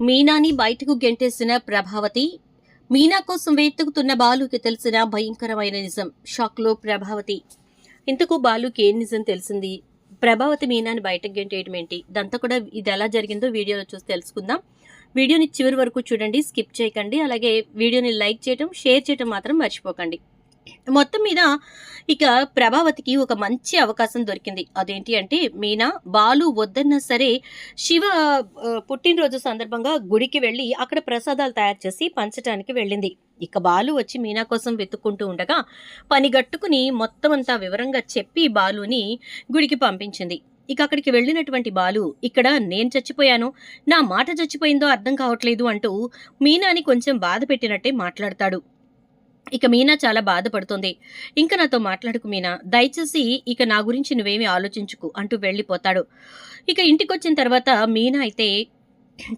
మీనాని బయటకు గెంటేసిన ప్రభావతి మీనా కోసం వెతుకుతున్న బాలుకి తెలిసిన భయంకరమైన నిజం షాక్లో ప్రభావతి. ఇంతకు బాలుకి ఏం నిజం తెలిసింది? ప్రభావతి మీనాని బయటకు గెంటేయడం ఏంటి? ఇదంతా కూడా ఇది ఎలా జరిగిందో వీడియోలో చూసి తెలుసుకుందాం. వీడియోని చివరి వరకు చూడండి స్కిప్ చేయకండి. అలాగే వీడియోని లైక్ చేయడం షేర్ చేయడం మాత్రం మర్చిపోకండి. మొత్తం మీద ఇక ప్రభావతికి ఒక మంచి అవకాశం దొరికింది. అదేంటి అంటే మీనా బాలు వద్దన్నా సరే శివ పుట్టినరోజు సందర్భంగా గుడికి వెళ్ళి అక్కడ ప్రసాదాలు తయారు చేసి పంచడానికి వెళ్ళింది. ఇక బాలు వచ్చి మీనా కోసం వెతుక్కుంటూ ఉండగా పని గట్టుకుని మొత్తం అంతా వివరంగా చెప్పి బాలుని గుడికి పంపించింది. ఇక అక్కడికి వెళ్ళినటువంటి బాలు ఇక్కడ నేను చచ్చిపోయాను. నా మాట చచ్చిపోయిందో అర్థం కావట్లేదు అంటూ మీనాని కొంచెం బాధ పెట్టినట్టే మాట్లాడతాడు. ఇక మీనా చాలా బాధపడుతుంది. ఇంకా నాతో మాట్లాడుకు మీనా. దయచేసి ఇక నా గురించి నువ్వేమి ఆలోచించుకు అంటూ వెళ్ళిపోతాడు. ఇక ఇంటికి వచ్చిన తర్వాత మీనా అయితే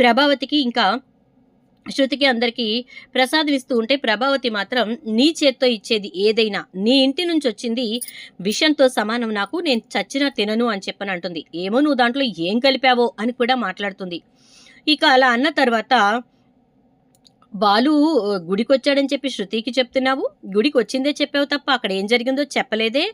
ప్రభావతికి ఇంకా శృతికి అందరికీ ప్రసాదం ఇస్తూ ఉంటే ప్రభావతి మాత్రం నీ చేత్తో ఇచ్చేది ఏదైనా నీ ఇంటి నుంచి వచ్చింది విషంతో సమానం నాకు నేను చచ్చినా తినను అని చెప్పని అంటుంది. ఏమో నువ్వు దాంట్లో ఏం కలిపావో అని కూడా మాట్లాడుతుంది. ఇక అలా అన్న తర్వాత బాలు గుడికి వచ్చాడని చెప్పి శృతికి చెప్తున్నావు? గుడికి వచ్చిందే చెప్పావు తప్ప అక్కడ ఏం జరిగిందో చెప్పలేదే?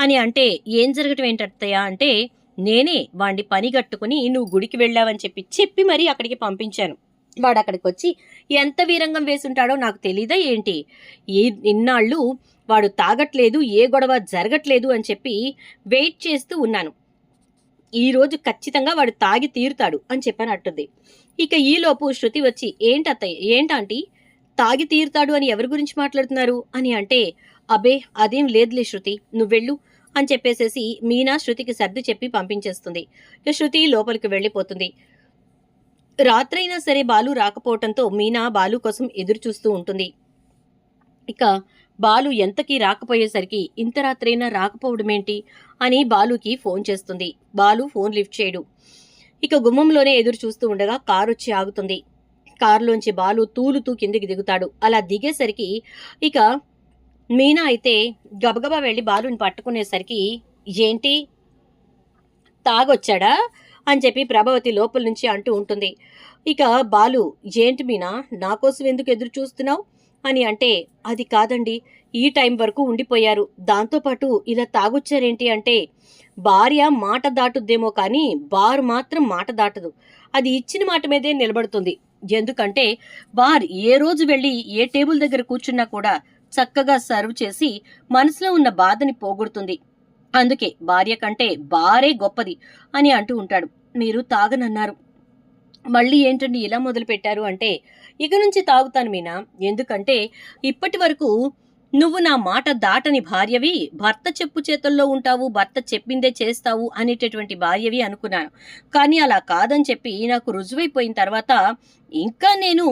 అని అంటే ఏం జరగటం ఏంటత్తయ్యా అంటే నేనే వాడిని పని కట్టుకుని నువ్వు గుడికి వెళ్ళావని చెప్పి చెప్పి మరీ అక్కడికి పంపించాను. వాడు అక్కడికి వచ్చి ఎంత వీరంగం వేసుంటాడో నాకు తెలీదా ఏంటి? ఏ ఇన్నాళ్ళు వాడు తాగట్లేదు ఏ గొడవ జరగట్లేదు అని చెప్పి వెయిట్ చేస్తూ ఉన్నాను. ఈరోజు ఖచ్చితంగా వాడు తాగి తీరుతాడు అని చెప్పనట్టుంది. ఇక ఈలోపు శృతి వచ్చి ఏంటత్తయ్య ఏంటంటీ? తాగి తీరుతాడు అని ఎవరి గురించి మాట్లాడుతున్నారు? అని అంటే అబే అదేం లేదులే శృతి నువ్వెళ్ళు అని చెప్పేసేసి మీనా శృతికి సర్ది చెప్పి పంపించేస్తుంది. ఇక శృతి లోపలికి వెళ్ళిపోతుంది. రాత్రైనా సరే బాలు రాకపోవటంతో మీనా బాలు కోసం ఎదురు చూస్తూ ఉంటుంది. ఇక బాలు ఎంతకీ రాకపోయేసరికి ఇంత రాత్రైనా రాకపోవడమేంటి అని బాలుకి ఫోన్ చేస్తుంది. బాలు ఫోన్ లిఫ్ట్ చేయడు. ఇక గుమ్మంలోనే ఎదురు చూస్తూ ఉండగా కారు వచ్చి ఆగుతుంది. కారులోంచి బాలు తూలుతూ కిందికి దిగుతాడు. అలా దిగేసరికి ఇక మీనా అయితే గబగబా వెళ్ళి బాలుని పట్టుకునేసరికి ఏంటి? తాగొచ్చాడా? అని చెప్పి ప్రభావతి లోపల నుంచి అంటూ ఉంటుంది. ఇక బాలు ఏంటి మీనా? నా కోసం ఎందుకు ఎదురు చూస్తున్నావు? అని అంటే అది కాదండి. ఈ టైం వరకు ఉండిపోయారు. దాంతోపాటు ఇలా తాగొచ్చారేంటి అంటే భార్య మాట దాటుద్దేమో కానీ బారు మాత్రం మాట దాటదు. అది ఇచ్చిన మాట మీదే నిలబడుతుంది. ఎందుకంటే బార్ ఏ రోజు వెళ్ళి ఏ టేబుల్ దగ్గర కూర్చున్నా కూడా చక్కగా సర్వ్ చేసి మనసులో ఉన్న బాధని పోగొడుతుంది. అందుకే భార్య కంటే బారే గొప్పది అని అంటూ ఉంటాడు. మీరు తాగనన్నారు. మళ్ళీ ఏంటండి ఇలా మొదలుపెట్టారు అంటే ఇక నుంచి తాగుతాను మీనా? ఎందుకంటే ఇప్పటి వరకు నువ్వు నా మాట దాటని భార్యవి భర్త చెప్పు చేతుల్లో ఉంటావు భర్త చెప్పిందే చేస్తావు అనేటటువంటి భార్యవి అనుకున్నాను. కానీ అలా కాదని చెప్పి నాకు రుజువైపోయిన తర్వాత ఇంకా నేను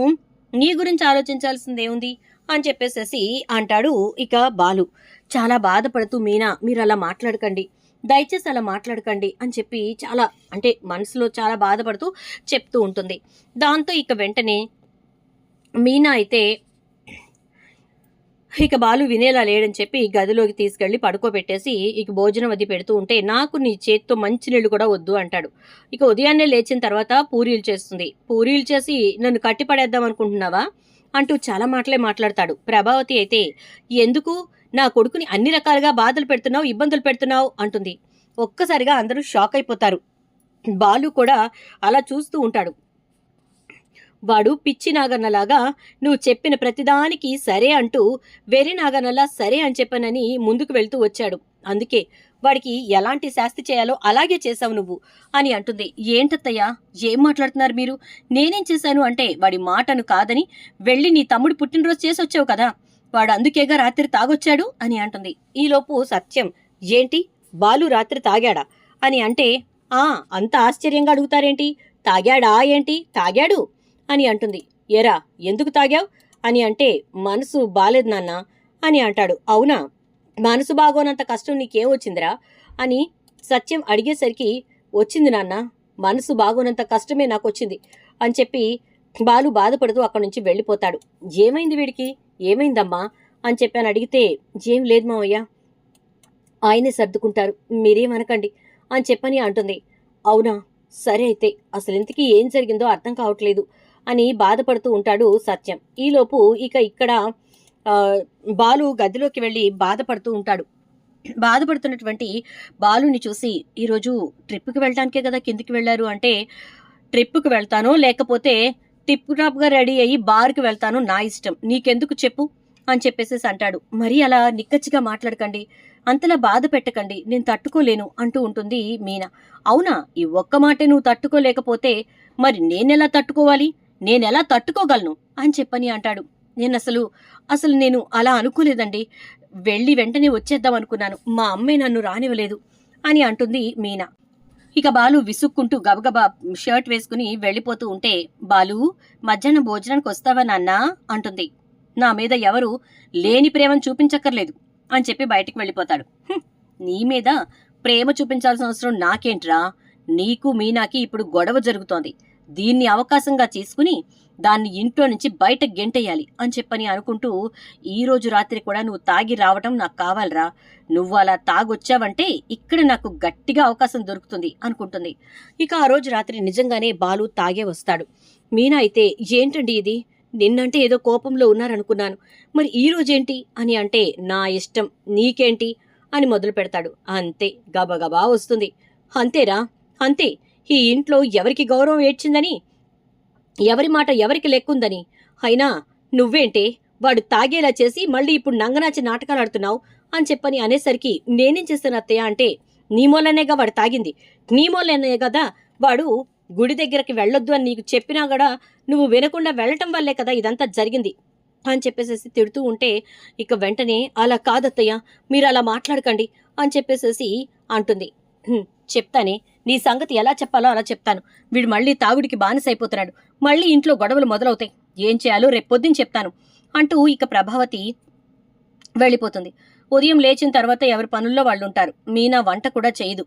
నీ గురించి ఆలోచించాల్సిందేముంది అని చెప్పేసేసి అంటాడు ఇక బాలు. చాలా బాధపడుతూ మీనా మీరు అలా మాట్లాడకండి. దయచేసి అలా మాట్లాడకండి అని చెప్పి చాలా అంటే మనసులో చాలా బాధపడుతూ చెప్తూ ఉంటుంది. దాంతో ఇక వెంటనే మీనా అయితే ఇక బాలు వినేలా లేడని చెప్పి గదిలోకి తీసుకెళ్ళి పడుకోబెట్టేసి ఇక భోజనం అది పెడుతూ ఉంటే నాకు నీ చేత్తో మంచి నీళ్ళు కూడా వద్దు అంటాడు. ఇక ఉదయాన్నే లేచిన తర్వాత పూరీలు చేస్తుంది. పూరీలు చేసి నన్ను కట్టిపడేద్దాం అనుకుంటున్నావా? అంటూ చాలా మాటలే మాట్లాడతాడు. ప్రభావతి అయితే ఎందుకు? నా కొడుకుని అన్ని రకాలుగా బాధలు పెడుతున్నావు ఇబ్బందులు పెడుతున్నావు అంటుంది. ఒక్కసారిగా అందరూ షాక్ అయిపోతారు. బాలు కూడా అలా చూస్తూ ఉంటాడు. వాడు పిచ్చి నాగన్నలాగా నువ్వు చెప్పిన ప్రతిదానికి సరే అంటూ వెర్రి నాగన్నలా సరే అని చెప్పనని ముందుకు వెళ్తూ వచ్చాడు. అందుకే వాడికి ఎలాంటి శాస్తి చేయాలో అలాగే చేశావు నువ్వు అని అంటుంది. ఏంటత్తయ్యా ఏం మాట్లాడుతున్నారు మీరు? నేనేం చేశాను అంటే వాడి మాటను కాదని వెళ్ళి నీ తమ్ముడు పుట్టినరోజు చేసొచ్చావు కదా వాడు అందుకేగా రాత్రి తాగొచ్చాడు అని అంటుంది. ఈలోపు సత్యం ఏంటి? బాలు రాత్రి తాగాడా? అని అంటే ఆ అంత ఆశ్చర్యంగా అడుగుతారేంటి? తాగాడా? ఏంటి? తాగాడు? అని అంటుంది. ఎరా ఎందుకు తాగావు? అని అంటే మనసు బాలేదు నాన్న అని అంటాడు. అవునా? మనసు బాగోనంత కష్టం నీకేం వచ్చిందిరా? అని సత్యం అడిగేసరికి వచ్చింది నాన్న. మనసు బాగోనంత కష్టమే నాకు వచ్చింది అని చెప్పి బాలు బాధపడుతూ అక్కడి నుంచి వెళ్ళిపోతాడు. ఏమైంది వీడికి? ఏమైందమ్మా? అని చెప్పాను అడిగితే ఏం లేదు మావయ్య. ఆయనే సర్దుకుంటారు. మీరేమనకండి అని చెప్పని అంటుంది. అవునా? సరే అయితే. అసలు ఇంతకీ ఏం జరిగిందో అర్థం కావట్లేదు అని బాధపడుతూ ఉంటాడు సత్యం. ఈలోపు ఇక ఇక్కడ బాలు గదిలోకి వెళ్ళి బాధపడుతూ ఉంటాడు. బాధపడుతున్నటువంటి బాలుని చూసి ఈరోజు ట్రిప్కి వెళ్ళడానికే కదా కిందికి వెళ్ళారు అంటే ట్రిప్కి వెళ్తాను లేకపోతే టిప్ టాప్గా రెడీ అయ్యి బార్కి వెళ్తాను నా ఇష్టం. నీకెందుకు చెప్పు? అని చెప్పేసేసి అంటాడు. మరీ అలా నిక్కచ్చిగా మాట్లాడకండి. అంతలా బాధ పెట్టకండి. నేను తట్టుకోలేను అంటూ ఉంటుంది మీనా. అవునా? ఈ ఒక్క మాటే నువ్వు తట్టుకోలేకపోతే మరి నేనెలా తట్టుకోవాలి? నేనెలా తట్టుకోగలను? అని చెప్పని అంటాడు. నేను అసలు అసలు నేను అలా అనుకోలేదండి. వెళ్ళి వెంటనే వచ్చేద్దాం అనుకున్నాను. మా అమ్మే నన్ను రానివ్వలేదు అని అంటుంది మీనా. ఇక బాలు విసుక్కుంటూ గబగబా షర్ట్ వేసుకుని వెళ్ళిపోతూ ఉంటే బాలు మధ్యాహ్నం భోజనానికి వస్తావా నాన్నా? అంటుంది. నా మీద ఎవరు లేని ప్రేమను చూపించక్కర్లేదు అని చెప్పి బయటికి వెళ్ళిపోతాడు. నీ మీద ప్రేమ చూపించాల్సిన అవసరం నాకేంట్రా? నీకు మీనాకి ఇప్పుడు గొడవ జరుగుతోంది. దీన్ని అవకాశంగా తీసుకుని దాన్ని ఇంట్లో నుంచి బయట గెంటేయాలి అని చెప్పని అనుకుంటూ ఈ రోజు రాత్రి కూడా నువ్వు తాగి రావటం నాకు కావాలరా. నువ్వు అలా తాగొచ్చావంటే ఇక్కడ నాకు గట్టిగా అవకాశం దొరుకుతుంది అనుకుంటుంది. ఇక ఆ రోజు రాత్రి నిజంగానే బాలు తాగే వస్తాడు. మీనా అయితే ఏంటండి ఇది? నిన్నంటే ఏదో కోపంలో ఉన్నారనుకున్నాను. మరి ఈ రోజేంటి? అని అంటే నా ఇష్టం. నీకేంటి? అని మొదలు పెడతాడు అంతే గబగబా వస్తుంది. అంతేరా? అంతే. ఈ ఇంట్లో ఎవరికి గౌరవం ఏడ్చిందని? ఎవరి మాట ఎవరికి లెక్కుందని? అయినా నువ్వేంటే వాడు తాగేలా చేసి మళ్ళీ ఇప్పుడు నంగనాచి నాటకాలు ఆడుతున్నావు అని చెప్పని అనేసరికి నేనేం చేస్తాను అత్తయ్య అంటే నీ మూలనేగా వాడు తాగింది. నీ మూలనే కదా వాడు గుడి దగ్గరికి వెళ్ళొద్దు అని నీకు చెప్పినా కూడా నువ్వు వినకుండా వెళ్ళటం వల్లే కదా ఇదంతా జరిగింది అని చెప్పేసేసి తిడుతూ ఉంటే ఇక వెంటనే అలా కాదత్తయ్య మీరు అలా మాట్లాడకండి అని చెప్పేసేసి అంటుంది. చెప్తానే నీ సంగతి ఎలా చెప్పాలో అలా చెప్తాను. వీడు మళ్ళీ తాగుడికి బానిసైపోతున్నాడు. మళ్ళీ ఇంట్లో గొడవలు మొదలవుతాయి. ఏం చేయాలో రేపు పొద్దున్న చెప్తాను అంటూ ఇక ప్రభావతి వెళ్ళిపోతుంది. ఉదయం లేచిన తర్వాత ఎవరి పనుల్లో వాళ్ళు ఉంటారు మీనా వంట కూడా చేయదు.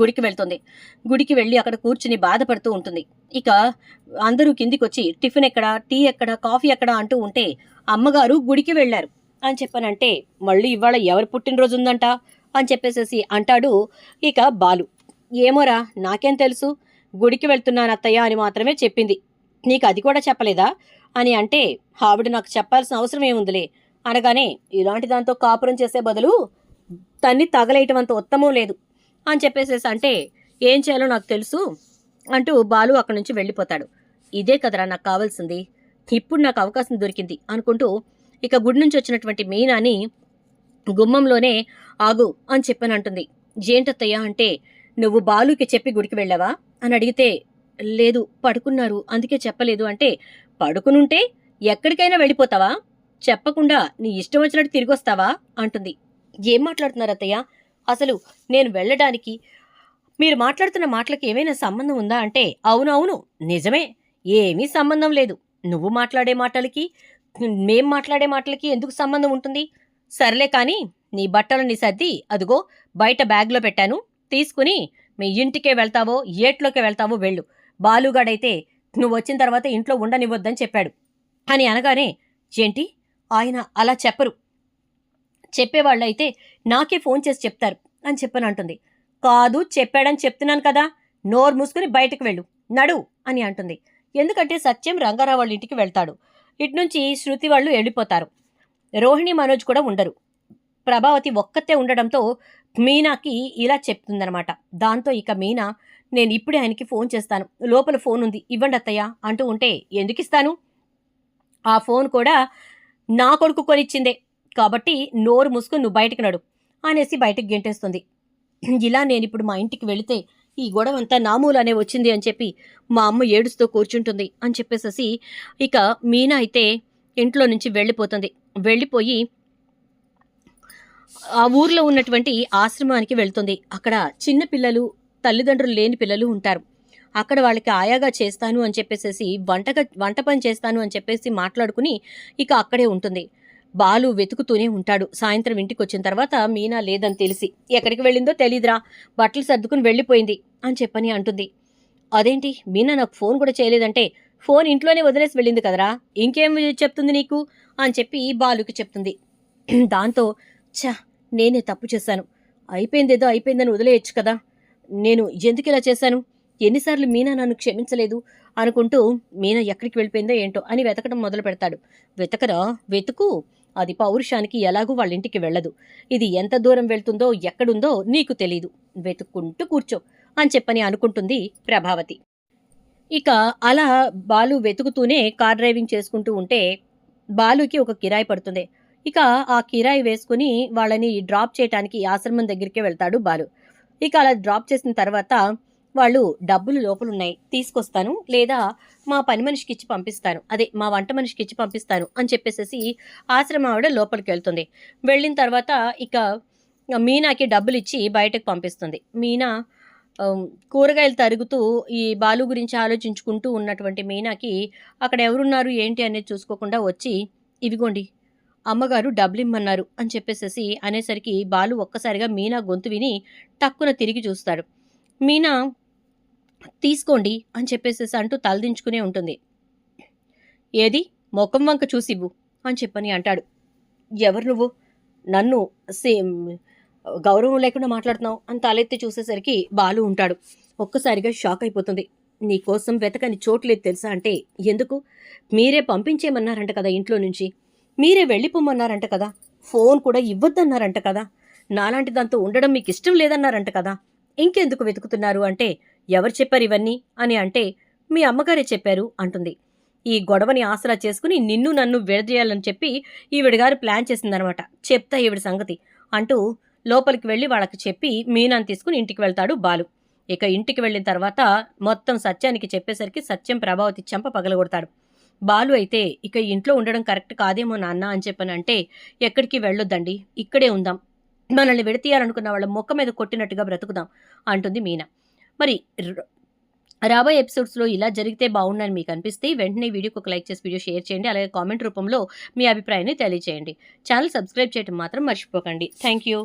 గుడికి వెళ్తుంది. గుడికి వెళ్ళి అక్కడ కూర్చుని బాధపడుతూ ఉంటుంది. ఇక అందరూ కిందికి వచ్చి టిఫిన్ ఎక్కడ? టీ ఎక్కడ? కాఫీ ఎక్కడ? అంటూ ఉంటే అమ్మగారు గుడికి వెళ్ళారు. అని చెప్పానంటే మళ్ళీ ఇవాళ ఎవరు పుట్టినరోజు ఉందంట? అని చెప్పేసేసి అంటాడు ఇక బాలు. ఏమోరా నాకేం తెలుసు? గుడికి వెళ్తున్నాను అత్తయ్య అని మాత్రమే చెప్పింది. నీకు అది కూడా చెప్పలేదా? అని అంటే ఆవిడ నాకు చెప్పాల్సిన అవసరం ఏముందిలే. అనగానే ఇలాంటి దాంతో కాపురం చేసే బదులు తన్ని తగలేయటం అంత ఉత్తమం లేదు అని చెప్పేసేసి అంటే ఏం చేయాలో నాకు తెలుసు అంటూ బాలు అక్కడి నుంచి వెళ్ళిపోతాడు. ఇదే కదరా నాకు కావాల్సింది. ఇప్పుడు నాకు అవకాశం దొరికింది అనుకుంటూ ఇక గుడి నుంచి వచ్చినటువంటి మీనాని గుమ్మంలోనే ఆగు అని చెప్పని అంటుంది. ఏంటత్తయ్యా అంటే నువ్వు బాలుకి చెప్పి గుడికి వెళ్ళావా? అని అడిగితే లేదు పడుకున్నారు. అందుకే చెప్పలేదు. అంటే పడుకునుంటే ఎక్కడికైనా వెళ్ళిపోతావా? చెప్పకుండా నీ ఇష్టం వచ్చినట్టు తిరిగి వస్తావా అంటుంది. ఏం మాట్లాడుతున్నారు అత్తయ్య అసలు నేను వెళ్ళడానికి మీరు మాట్లాడుతున్న మాటలకు ఏమైనా సంబంధం ఉందా? అంటే అవునవును నిజమే. ఏమీ సంబంధం లేదు. నువ్వు మాట్లాడే మాటలకి మేం మాట్లాడే మాటలకి ఎందుకు సంబంధం ఉంటుంది? సర్లే కానీ నీ బట్టలని సర్ది అదిగో బయట బ్యాగ్లో పెట్టాను. తీసుకుని మీ ఇంటికే వెళ్తావో ఏట్లోకి వెళ్తావో వెళ్ళు. బాలుగాడైతే నువ్వు వచ్చిన తర్వాత ఇంట్లో ఉండనివ్వద్దని చెప్పాడు. అని అనగానే ఏంటి? ఆయన అలా చెప్పరు. చెప్పేవాళ్ళైతే నాకే ఫోన్ చేసి చెప్తారు అని చెప్పని అంటుంది. కాదు చెప్పాడని చెప్తున్నాను కదా నోరు మూసుకుని బయటకు వెళ్ళు. నడు అని అంటుంది. ఎందుకంటే సత్యం రంగారావు వాళ్ళ ఇంటికి వెళ్తాడు. ఇటు నుంచి శృతి వాళ్ళు వెళ్ళిపోతారు. రోహిణి మనోజ్ కూడా ఉండరు. ప్రభావతి ఒక్కతే ఉండడంతో మీనాకి ఇలా చెప్తుందనమాట దాంతో ఇక మీనా నేను ఇప్పుడే ఆయనకి ఫోన్ చేస్తాను. లోపల ఫోన్ ఉంది. ఇవ్వండి అత్తయ్య అంటూ ఉంటే ఎందుకు ఇస్తాను? ఆ ఫోన్ కూడా నా కొడుకు కొనిచ్చిందే. కాబట్టి నోరు మూసుకుని నువ్వు బయటకు నడు అనేసి బయటకు గెంటేస్తుంది. ఇలా నేను ఇప్పుడు మా ఇంటికి వెళితే ఈ గొడవ అంతా నామూలనే వచ్చింది అని చెప్పి మా అమ్మ ఏడుస్తూ కూర్చుంటుంది అని చెప్పేసేసి ఇక మీనా అయితే ఇంట్లో నుంచి వెళ్ళిపోతుంది. వెళ్ళిపోయి ఆ ఊర్లో ఉన్నటువంటి ఆశ్రమానికి వెళ్తుంది. అక్కడ చిన్న పిల్లలు తల్లిదండ్రులు లేని పిల్లలు ఉంటారు. అక్కడ వాళ్ళకి ఆయాగా చేస్తాను అని చెప్పేసేసి వంటగా వంట పని చేస్తాను అని చెప్పేసి మాట్లాడుకుని ఇక అక్కడే ఉంటుంది. బాలు వెతుకుతూనే ఉంటాడు. సాయంత్రం ఇంటికి వచ్చిన తర్వాత మీనా లేదని తెలిసి ఎక్కడికి వెళ్ళిందో తెలీదురా బట్టలు సర్దుకుని వెళ్ళిపోయింది అని చెప్పని అంటుంది. అదేంటి? మీనా నాకు ఫోన్ కూడా చేయలేదంటే ఫోన్ ఇంట్లోనే వదిలేసి వెళ్ళింది కదరా ఇంకేం చెప్తుంది నీకు? అని చెప్పి బాలుకి చెప్తుంది. దాంతో ఛా నేనే తప్పు చేశాను. అయిపోయిందేదో అయిపోయిందని వదిలేయచ్చు కదా. నేను ఎందుకు ఇలా చేశాను? ఎన్నిసార్లు మీనా నన్ను క్షమించలేదు అనుకుంటూ మీనా ఎక్కడికి వెళ్ళిపోయిందో ఏంటో అని వెతకడం మొదలు పెడతాడు. వెతకరా? వెతుకు. అది పౌరుషానికి ఎలాగూ వాళ్ళ ఇంటికి వెళ్ళదు. ఇది ఎంత దూరం వెళ్తుందో ఎక్కడుందో నీకు తెలీదు. వెతుక్కుంటూ కూర్చో అని చెప్పని అనుకుంటుంది ప్రభావతి. ఇక అలా బాలు వెతుకుతూనే కార్ డ్రైవింగ్ చేసుకుంటూ ఉంటే బాలుకి ఒక కిరాయి పడుతుంది. ఇక ఆ కిరాయి వేసుకుని వాళ్ళని డ్రాప్ చేయడానికి ఆశ్రమం దగ్గరికి వెళ్తాడు బాలు. ఇక అలా డ్రాప్ చేసిన తర్వాత వాళ్ళు డబ్బులు లోపలున్నాయి తీసుకొస్తాను లేదా మా పని మనిషికి ఇచ్చి పంపిస్తాను. అదే మా వంట మనిషికి ఇచ్చి పంపిస్తాను అని చెప్పేసేసి ఆశ్రమం ఆవిడ లోపలికి వెళ్తుంది. వెళ్ళిన తర్వాత ఇక మీనాకి డబ్బులు ఇచ్చి బయటకు పంపిస్తుంది. మీనా కూరగాయలు తరుగుతూ ఈ బాలు గురించి ఆలోచించుకుంటూ ఉన్నటువంటి మీనాకి అక్కడ ఎవరున్నారు ఏంటి అనేది చూసుకోకుండా వచ్చి ఇవిగోండి అమ్మగారు డబ్బులు ఇమ్మన్నారు అని చెప్పేసేసి అనేసరికి బాలు ఒక్కసారిగా మీనా గొంతు విని టక్కున తిరిగి చూస్తాడు. మీనా తీసుకోండి అని చెప్పేసేసి అంటూ తలదించుకునే ఉంటుంది. ఏది? ముఖం వంక చూసివ్వు అని చెప్పని అంటాడు. ఎవరు నువ్వు? నన్ను సేమ్ గౌరవం లేకుండా మాట్లాడుతున్నావు అని తలెత్తి చూసేసరికి బాలు ఉంటాడు. ఒక్కసారిగా షాక్ అయిపోతుంది. నీకోసం వెతకని చోట్లేదు తెలుసా అంటే ఎందుకు? మీరే పంపించేయమన్నారంట కదా ఇంట్లో నుంచి. మీరే వెళ్ళిపోమన్నారంట కదా. ఫోన్ కూడా ఇవ్వద్దన్నారంట కదా. నాలాంటి దాంతో ఉండడం మీకు ఇష్టం లేదన్నారంట కదా. ఇంకెందుకు వెతుకుతున్నారు అంటే ఎవరు చెప్పారు ఇవన్నీ? అని అంటే మీ అమ్మగారే చెప్పారు అంటుంది. ఈ గొడవని ఆసరా చేసుకుని నిన్ను నన్ను విడదీయాలని చెప్పి ఈవిడగారు ప్లాన్ చేసిందనమాట. చెప్తా ఈవిడ సంగతి అంటూ లోపలికి వెళ్ళి వాళ్ళకి చెప్పి మీనాన్ని తీసుకుని ఇంటికి వెళ్తాడు బాలు. ఇక ఇంటికి వెళ్ళిన తర్వాత మొత్తం సత్యానికి చెప్పేసరికి సత్యం ప్రభావతి చెంప పగలగొడతాడు. బాలు అయితే ఇక ఇంట్లో ఉండడం కరెక్ట్ కాదేమో నాన్న అని చెప్పనంటే ఎక్కడికి వెళ్ళొద్దండి ఇక్కడే ఉందాం. మనల్ని విడతీయాలనుకున్న వాళ్ళ మొక్క మీద కొట్టినట్టుగా బ్రతుకుదాం అంటుంది మీనా. మరి రాబోయే ఎపిసోడ్స్లో ఇలా జరిగితే బాగుండని మీకు అనిపిస్తే వెంటనే వీడియోకి ఒక లైక్ చేసి వీడియో షేర్ చేయండి అలాగే కామెంట్ రూపంలో మీ అభిప్రాయాన్ని తెలియజేయండి ఛానల్ సబ్స్క్రైబ్ చేయడం మాత్రం మర్చిపోకండి. Thank you.